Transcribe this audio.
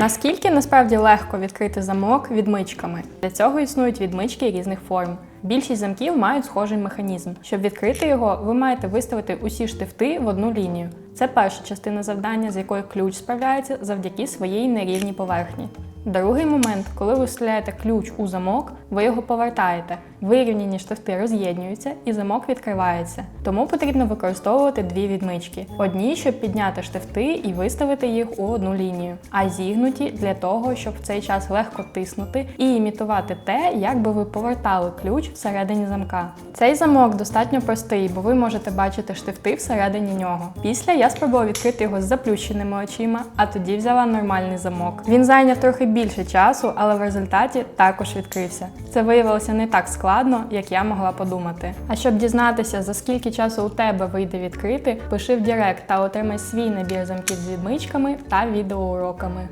Наскільки насправді легко відкрити замок відмичками? Для цього існують відмички різних форм. Більшість замків мають схожий механізм. Щоб відкрити його, ви маєте виставити усі штифти в одну лінію. Це перша частина завдання, з якою ключ справляється завдяки своїй нерівній поверхні. Другий момент, коли ви вставляєте ключ у замок, ви його повертаєте. Вирівняні штифти роз'єднуються і замок відкривається. Тому потрібно використовувати дві відмички: одні, щоб підняти штифти і виставити їх у одну лінію, а зігнуті для того, щоб в цей час легко тиснути і імітувати те, як би ви повертали ключ всередині замка. Цей замок достатньо простий, бо ви можете бачити штифти всередині нього. Після я спробувала відкрити його з заплющеними очима, а тоді взяла нормальний замок. Він зайняв трохи більше часу, але в результаті також відкрився. Це виявилося не так складно, як я могла подумати. А щоб дізнатися, за скільки часу у тебе вийде відкрити, пиши в Директ та отримай свій набір замків з відмичками та відеоуроками.